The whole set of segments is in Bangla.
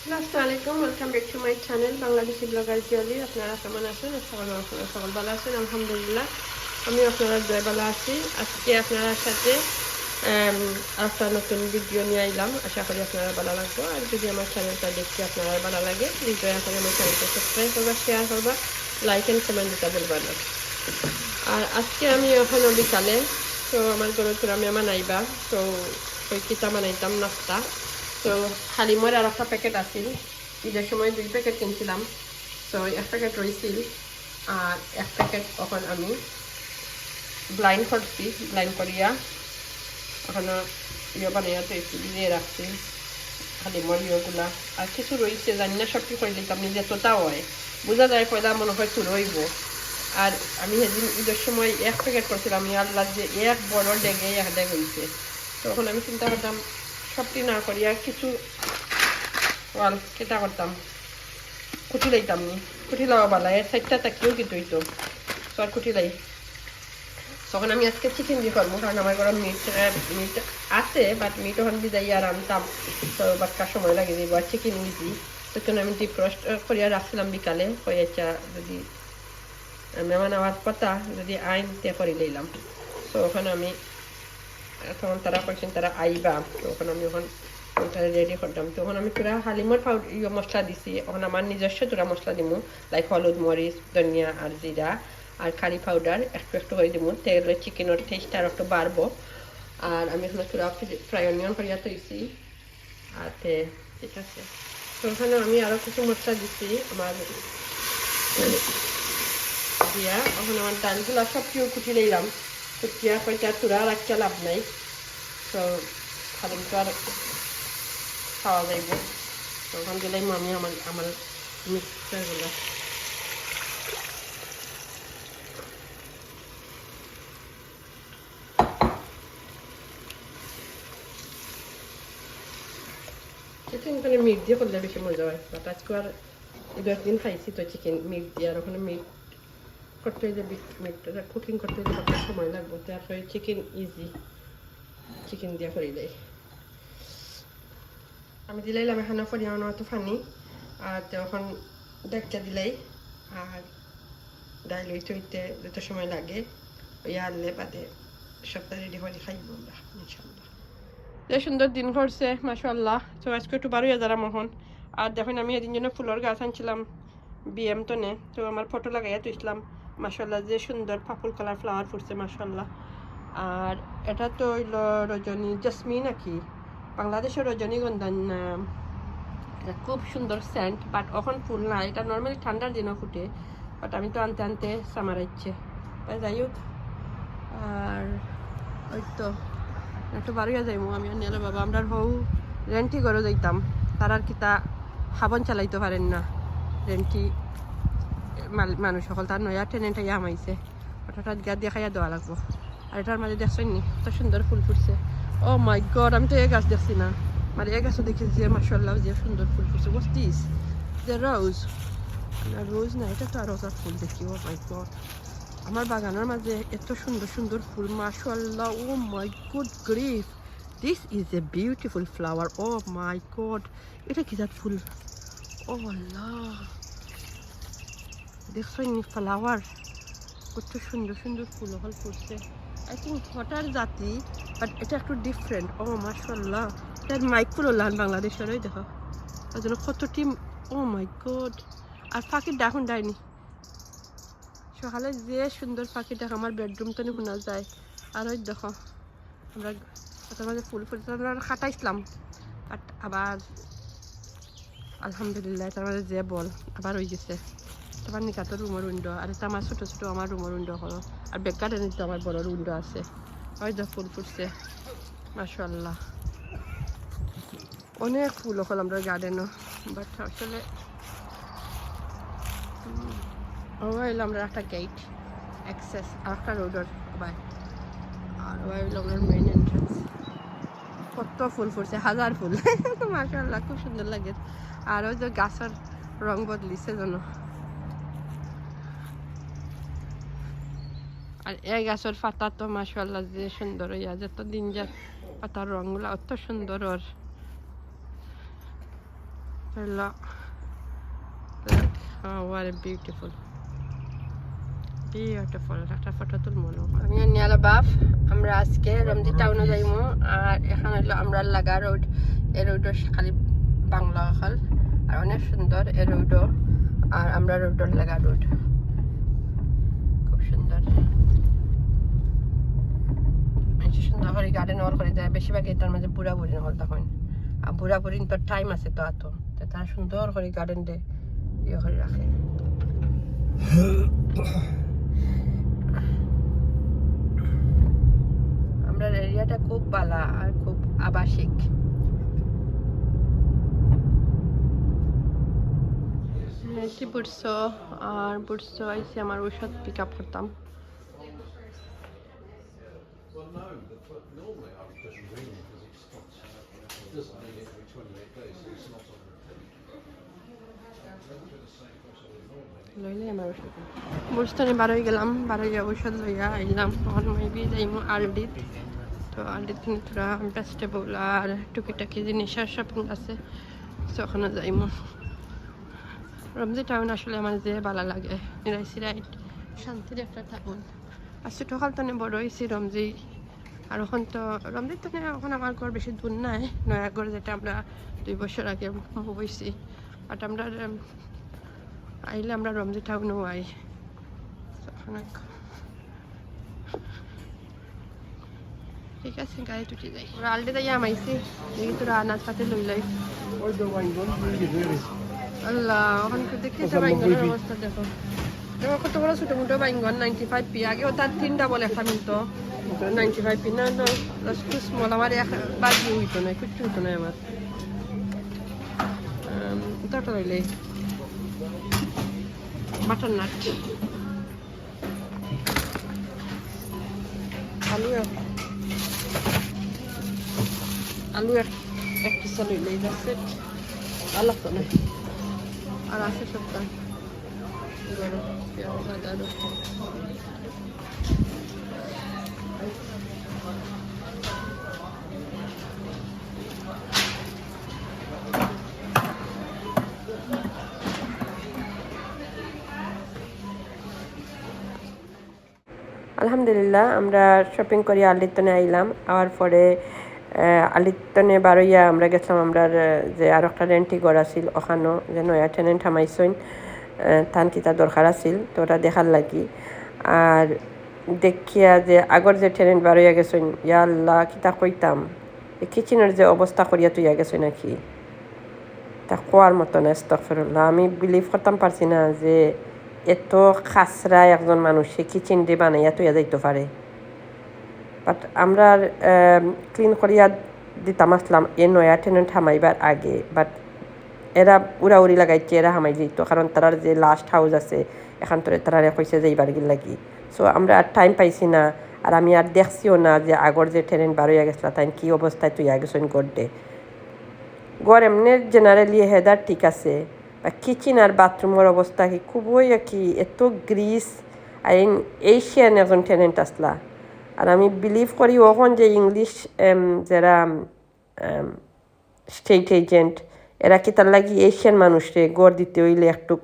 আসসালামু আলাইকুম welcome back to my channel Bangladeshi blogger জিয়ালি আপনারা কেমন আছেন? সকল আপনারা সকল ভালো আছেন। আলহামদুলিল্লাহ আমি আপনারা জয় ভালো আছি। আজকে আপনার সাথে আম, একটা নতুন ভিডিও নিয়ে আইলাম। আশা করি আপনারা ভালো লাগবে। আর যদি আমার চ্যানেলটা দেখতে আপনারা ভালো লাগে প্লিজ দয়া করে আমার চ্যানেলটা সাবস্ক্রাইব করবা শেয়ার করবা লাইক অ্যান্ড কমেন্ট দিতে বলবা না। আর আজকে আমি এখন বিকালে তো আমার ঘরে তোরা মেহমান আইবা তো ওই কিতা বানাইতাম নাস্তা। তো হালিমের আর একটা প্যাকেট আছিল। ঈদের সময় দুই প্যাকেট কিনছিলাম। তো এক প্যাকেট রয়েছিল আর এক প্যাকেট এখন আমি ব্লাইন্ড করছি ব্লাইন্ড করিয়া ওখানে ইয়ে তো একটু দিয়ে রাখছি হালিমের ইয়েগুলা আর কিছু রয়েছে জানি না সব কি করে দিতাম নিজে তোতা হয়। বোঝা যায় পয়লা মনে হয় তুলো হইব আর আমি সেদিন ঈদের সময় এক প্যাকেট করছিলাম আল্লাহ যে এক বড় ডেগে এক ডেগ হয়েছে তখন আমি চিন্তা করতাম সবটি না করিয়া কিছু ওয়াল কেটা করতাম। কুটি লাইতাম নি। কুটি লাওয়া বালা, এর সাইডটা তাকিয়েও কিন্তু হইতো। আর কুটি লাই। তখন আমি আজকে চিকেন দিয়ে করব, কারণ আমার ঘরে মিট মিট আছে বাট মিট ওখান বিদায় আর আনতাম। তো বাটকার সময় লাগে দিব আর চিকেন দিছি। তখন আমি ডিপ রোস্ট করিয়া রাখছিলাম বিকালে। কয়েচা যদি মেহমান আওয়াজ কথা, যদি আইন তে করে, লইলাম। তো ওখানে আমি তখন তারা কইছেন তারা আইবা তো ওখানে আমি ওখানে রেডি করতাম তখন আমি পুরা হালিমর পাউডার ইয়ে মশলা দিছি। ওখানে আমার নিজস্ব তোরা মশলা দিমু। লাইক হলুদ মরিচ ধনিয়া আর জিরা আর কারি পাউডার একটু একটু করে দিমু। তেলে চিকেনের টেস্ট আর একটু বাড়বো আর আমি এখানে পুরা ফ্রাই অনিয়ন করিয়া তৈছি আর ঠিক আছে। তো ওখানে আমি আরও কিছু মশলা দিছি। আমার দিয়া। এখন আমার ডালগুলো সব কেউ কুটি নিলাম কুটিয়া কইটা তুরা রাখতে লাভ নাই তো খালি তো আর খাওয়া যাইব তখন দিলাই আমি আমার আমার মিক্সারগুলো চিকেন ওখানে মিট দিয়ে করলে বেশি মজা হয় বাট আজকে আর দশ দিন খাইছি তো চিকেন মিট দিয়ে আর ওখানে মিট করতে যে মিটটা কুকিং করতে যে সময় লাগবে? তারপরে চিকেন ইজি চিকেন দিয়ে করে দেয় আমি দিলাইলাম এখানে পরিমাণ মতো ফানি। আর তখন দেখতে দিলাই। আর ডাইল হইতে হইতে যত সময় লাগে, ওই আনলে বাদে সবটা রেডি করে খাইব ইনশাল্লাহ যে সুন্দর দিন করছে মাসাল্লাহ তো আজকে একটু বারোই হাজার মোহন। আর দেখুন আমি এদিন জন্য ফুলের গাছ আনছিলাম, বিএম তো নে তো আমার ফটো লাগাইয়া তুইছিলাম। মাসাল্লাহ যে সুন্দর পাপুল কালার ফ্লাওয়ার ফুটছে মাসাল্লাহ আর এটা তো হইল রজনী জসমি নাকি? বাংলাদেশের রজনীগন্ধার নাম। এটা খুব সুন্দর সেন্ট বাট এখন ফুল না, এটা নর্মালি ঠান্ডার দিনও ফুটে বাট আমি তো আনতে আনতে সামার ইচ্ছে যাই হোক, আর ওই তো, একটু বাড়িয়া যাইমু আমি নিলে বাবা, আমরা হৌ রেন্টি করে যাইতাম। তার আর কি তা হাবন চালাইতে পারেন না, রেন্টি মানুষ সকল তার নয়া টেনেন্টে আমাইছে হঠাৎ গা দেখাইয়া দেওয়া লাগবো। আর এটার মাঝে দেখছেন নি? কত সুন্দর ফুল ফুটছে। ও মাই গড আমি তো এ গাছ দেখছি না। মানে এ গাছও দেখেছি যে মাসাল্লাহ যে সুন্দর ফুল ফুটছে। দিস যে রোজ না রোজ না, এটা তো আর রোজার ফুল দেখি। ও মাই গড আমার বাগানের মাঝে এত সুন্দর সুন্দর ফুল মাশাল্লাহ ও my good grief this is a beautiful flower oh my God এটা কি জাত ফুল? ও আল্লাহ দেখছ নি ফ্লাওয়ার কত সুন্দর সুন্দর ফুল হল ফুটছে। আই থিঙ্ক হটার জাতি বাট এটা একটু ডিফারেন্ট ও মাশাল্লাহ এটার মাইক ফুল লাল বাংলাদেশের, ওই দেখো। ওই জন্য কতটি ও মাই গড আর পাখির ডাকুন ডাইনি সকালে যে সুন্দর পাখি দেখ, আমার বেডরুম তো শোনা যায়। আর ওই দেখো, আমরা তার মাঝে ফুল ফুল বাট আবার, আলহামদুলিল্লাহ, তার মাঝে যে বল, আবার হয়ে গেছে। তোমার নিকাতো রুমের উইন্ডো আর এটা আমার ছোটো ছোটো আমার রুমের উইন্ডো হলো। আর বেকার এনে তো আমার বড় উইন্ডো আছে। ওই দেখো ফুল ফুটছে। মাশাল্লাহ অনেক ফুল হল আমরা গার্ডেনও বাট আসলে হইল আমরা একটা গেট অ্যাক্সেস একটা রোডের বাই আর ওই হইল মেইন এন্ট্রান্স কত ফুল ফুটছে হাজার ফুল। মাশাল্লাহ খুব সুন্দর লাগে। আর ওই যে গাছের রং বদলিছে যেন আর এই গাছের পাতা তো মাশাল্লাহ যে সুন্দর হইয়া যত দিন যা পাতার রঙগুলো অত সুন্দর ওর beautiful. Beautiful. একটা ফটো আমরা আজকে টাউনে আর হলো আমরা লাগা রোড খালি বাংলা হল আর অনেক সুন্দর এ রোডও আর আমরা রোডর লাগা রোড খুব সুন্দর বেশি সুন্দর করে গার্ডেন ওয়াল করে যায় বেশিরভাগ এটার মাঝে বুড়া বুড়ি তখন। আর বুড়া বুড়ি তো টাইম আছে তো তো তারা সুন্দর করে গার্ডেন ডে ইয়ে করে রাখে। আমরা এরিয়াটা খুব বালা আর খুব আবাসিক। এটি বুটসো আর বুটসো আমার ঔষধ পিক আপ করতাম। But, normally I would just ring because it's not. It doesn't need it every 28 days, so it's not on repeat. বুঝতে বারোই গেলাম বারোই ঔষধ লইয়া আইলাম তখন মেবি যাইমু আলডিত তো আলডিত কিন্তু ভেজিটেবল আর টুকিটাকি জিনিস আর শপিং আছে তো ওখানে যাইমু রমজি টাউন আসলে আমার যে ভালো লাগে নিরাইসি রাইট শান্তির একটা টাউন আর ছোটোকাল তো বড় হয়েছি রমজি আর ওখান তো রমজি তো এখন আমার ঘর বেশি দূর নাই। নয়াগড় যেটা আমরা দুই বছর আগে বইছি বাট আমরা আইলে আমরা রমজি টাউনও আই। ঠিক আছে, গাড়ি টুটি যাই। ওরা আলডে যাই আমাইছি। দেখি তোরা আনাজ পাতে লই লই. আল্লাহ ওখান দেখতে ওখানে বাইঙ্গনের। অবস্থা দেখো। দেখো কত বড় ছোট মোটো বাইঙ্গন নাইনটি ফাইভ পি আগে ও তার তিনটা বলে একটা মিলতো। নাইনটি ফাইভ পি না না একটু স্মল আমার এক বাজি হইতো না কিচ্ছু হইতো না আমার। এটা লইলে বাটার নাট। আলু আলু এক পিসা লইলে যাচ্ছে। আলাপ তো না। আর আছে সবটা গরম পেঁয়াজ, আদা আলহামদুলিল্লাহ, আমরা শপিং করি আলিতনে আইলাম। আওয়ার পরে আলিতনে বারইয়া আমরা গেছিলাম, আমরা যে আর একটা রেন্টি ঘর আছিল ওখানো যে নয়া টেনেন্ট হামাইছইন তান কিতা দরকার আছিল, তো ওটা দেখার লাগি। আর দেখিয়া যে আগর যে টেনেন্ট বারইয়া গেছইন ইয়া আল্লাহ কিতা কইতাম? কিচেনের যে অবস্থা করিয়া তুইয়া গেছই নাকি? তা কোয়ার মতো না স্তফরুল্লাহ আমি বিলিভ করতাম পারছি না যে এত খাসরা একজন মানুষ কিচেন দিয়ে বানাইয়া তুইয়া যাইতে পারে। বাট আমরা ক্লিন করিয়া দিতাম, আসলাম, এ নয়া টেনেন্ট হামাইবার আগে। বাট এরা উড়াউড়ি লাগাইছে, এরা হামাই যেত কারণ তারার যে লাস্ট হাউস আছে, এখান তোরে তারা কইছে যে এইবার গিল লাগি। সো আমরা আর টাইম পাইছি না, আর আমি আর দেখছিও না যে আগর যে ট্রেন বারোইয়া গেছিলা তাই কি অবস্থায় তুই গেছেন গড্ডে। গড় এমনি জেনারেলি হেদার ঠিক আছে কিচেন আর বাথরুমের অবস্থা কি? খুবই কি এত গ্রিস, আর এশিয়ান একজন টেনেন্ট আসলা। আর আমি বিলিভ করি ওখন যে ইংলিশ যারা স্টেট এজেন্ট এরা কি তার লাগি এশিয়ান মানুষে গড় দিতে হইলে একটু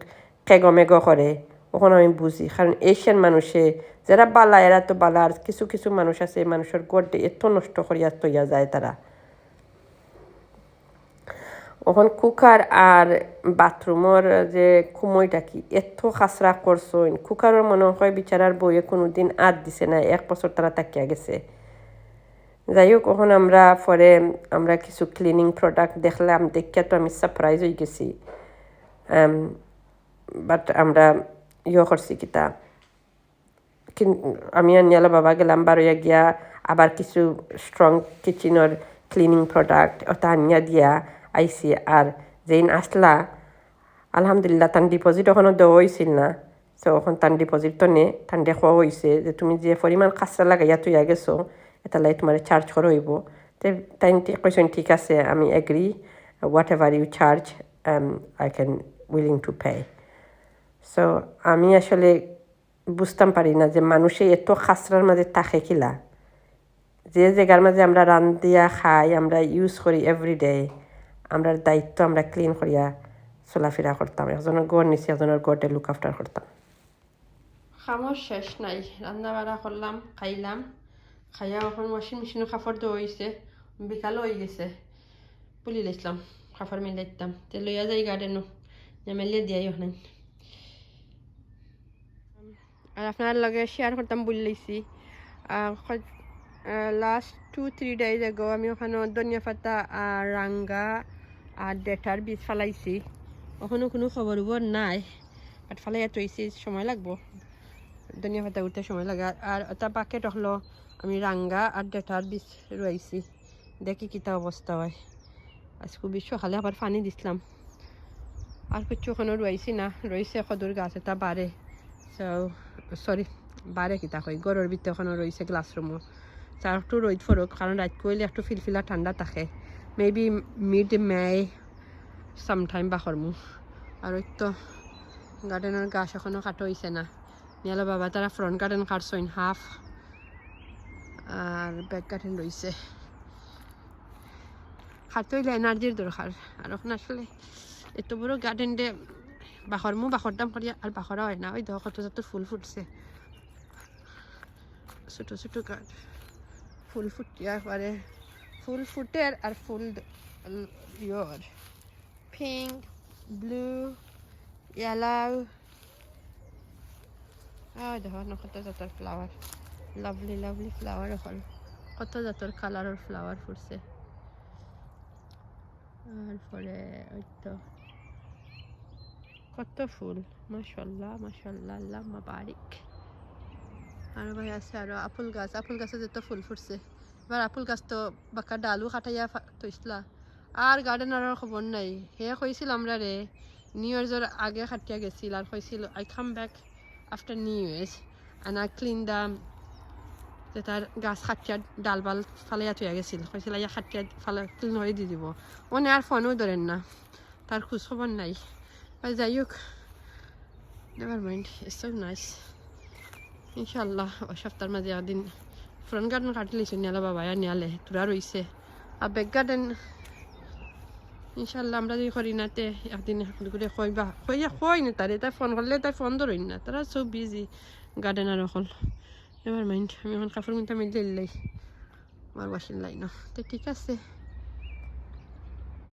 খেগমেগ করে? ওখন আমি বুঝি, কারণ এশিয়ান মানুষে, যারা বালা, এরা তো বালা, আর কিছু কিছু মানুষ আছে, মানুষের গড় এত নষ্ট করিয়া তৈয়া যায় তারা। ওখান কুকার আর বাথরুমের যে কুমইটা কি এত খাসরা করছইন কুকারের মনে হয় বিচারার বইয়ে কোনো দিন আদ দিছে না এক বছর তারা তাকিয়া গেছে। যাই হোক ওখানে আমরা পরে আমরা কিছু ক্লিনিং প্রোডাক্ট দেখলাম দেখিয়া তো আমি সারপ্রাইজ হয়ে গেছি। বাট আমরা ইয়ে করছি কিতা। আমি আর নিয়ালা বাবা গেলাম বারোয়া গিয়া, আবার কিছু স্ট্রং কিচেনের ক্লিনিং প্রোডাক্ট ওটা আনিয়া দিয়া। আইসি আর যেইন আসলা আলহামদুলিল্লাহ তান ডিপোজিট ওখানে দেওয়া হয়েছিল না। সো ওখান তান ডিপোজিট তো নে, তান দেখোয়া হয়েছে যে তুমি যে পরিমাণ খাসরা লাগাইয়া তুই গেছো, এটা লাই তোমার চার্জ করা হইব। তে তাই কৈছেন ঠিক আছে, আমি agree whatever you charge I can willing to pay so আমি আসলে বুঝতাম পারি না যে মানুষে এত খাসরার মাঝে থাকে কিলা। যে জায়গার মাঝে আমরা রান দিয়া খাই, আমরা ইউজ করি এভরিডে আমরা দায়িত্ব আমরা ক্লিন করিয়া চলাফেরা করতাম একজনের গড় নিচে একজনের গড়ে লুক আফটার করতাম। খামর শেষ নাই রান্না বাড়া করলাম, খাইলাম, খাইয়া এখন ওয়াশিং মেশিনে কাপড় দেওয়া হয়েছে বিকালও হয়ে গেছে, পুলি লাইছিলাম কাপড় মিলাইতাম তে লইয়া যাই গার্ডেনও মেলিয়ে দিয়াই নাই। আর আপনার লগে শেয়ার করতাম বলে লাইছি last two three days ago আমি ওখানে ধনিয়া পাতা আর রাঙ্গা আর ডেটার বীজ ফালাইছি। ওখানেও কোনো খবর উবর নাই বাট ফালাইয়া তৈছি সময় লাগবো। ধনিয়া পাতা উঠতে সময় লাগে। আর- একটা বাকেট হলো আমি রাঙ্গা আর ডেটার বীজ রয়েছি দেখি কিতা অবস্থা হয়। আজকে খুবই সকালে আবার পানি দিছিলাম। আর কিছু ওখানে রয়েছি না। রয়েছে সদুর গাছ এটা বাড়ে সরি বারে কিতা কই গরুর ভিতরে ওখানে রয়েছে গ্লাস রুমও তার একটু রোদ ফরক কারণ রাত করলে একটু ফিলফিলা ঠান্ডা থাকে। মেবি মিড মে সামটাইম বা করমু আর ওই তো গার্ডেনের গাছ এখনও কাটো হয়েছে না নিয়ালো বাবা তারা ফ্রন্ট গার্ডেন কাটছইন হাফ আর ব্যাক গার্ডেন রয়েছে খাটতে হইলে এনার্জির দরকার আর ওখানে আসলে এত বড় গার্ডেন ডে বাখর মু বাখর দাম করিয়া আর বাখরা হয় না ওই দেখো কত যত ফুল ফুটছে ছোট ছোট গাছ ফুল ফুটিয়া পারে ফুল ফুটে আর ফুল ইয়র পিঙ্ক ব্লু ইয়েলো ওই দেখো কত জাতের ফ্লাওয়ার লাভলি লাভলি ফ্লাওয়ার হল কত জাতের কালারের ফ্লাওয়ার ফুটছে। তারপরে ওই তো কত ফুল। মাশাল্লাহ মাশাল্লাহ আল্লাহ মাবারিক। আর ভাই আছে আর আপেল গাছ। আপেল গাছে যত ফুল ফুটছে। এবার আপেল গাছ তো বাঁকা ডালু কাটাইয়া থইসলা আর গার্ডেন আর খবর নাই হে কইছিল আমরা রে নিউ ইয়ার্সের আগে খাটিয়া গেছিল আর কইছিল I come back after New Year's and I clean the যে তার গাছ খাটিয়া ডাল বাল ফালাইয়া থইয়া গেছিল কইছিল ইয়া খাটিয়া ফালা ক্লিন করে দি দিব মনে আর ফোনও ধরেন না তার খোঁজ খবর নাই যাই হোক never mind it's so nice ইনশাল্লাহ সপ্তাহের মাঝে একদিন ফ্রন্ট গার্ডেন কাটিলেছে নিয়ালা বাবা নিয়ালে তোরা রইছে আর ব্যাক গার্ডেন ইনশাল্লাহ আমরা যদি করি না তে একদিন করে কইবা কইয়া কই না তারে তাই ফোন করলে তাই ফোন ধরই না তারা সব বিজি গার্ডেনার অকল নেভার মাইন্ড আমি এখন কাপড় মিনটা মিললে আমার ওয়াশিং লাইন তো ঠিক আছে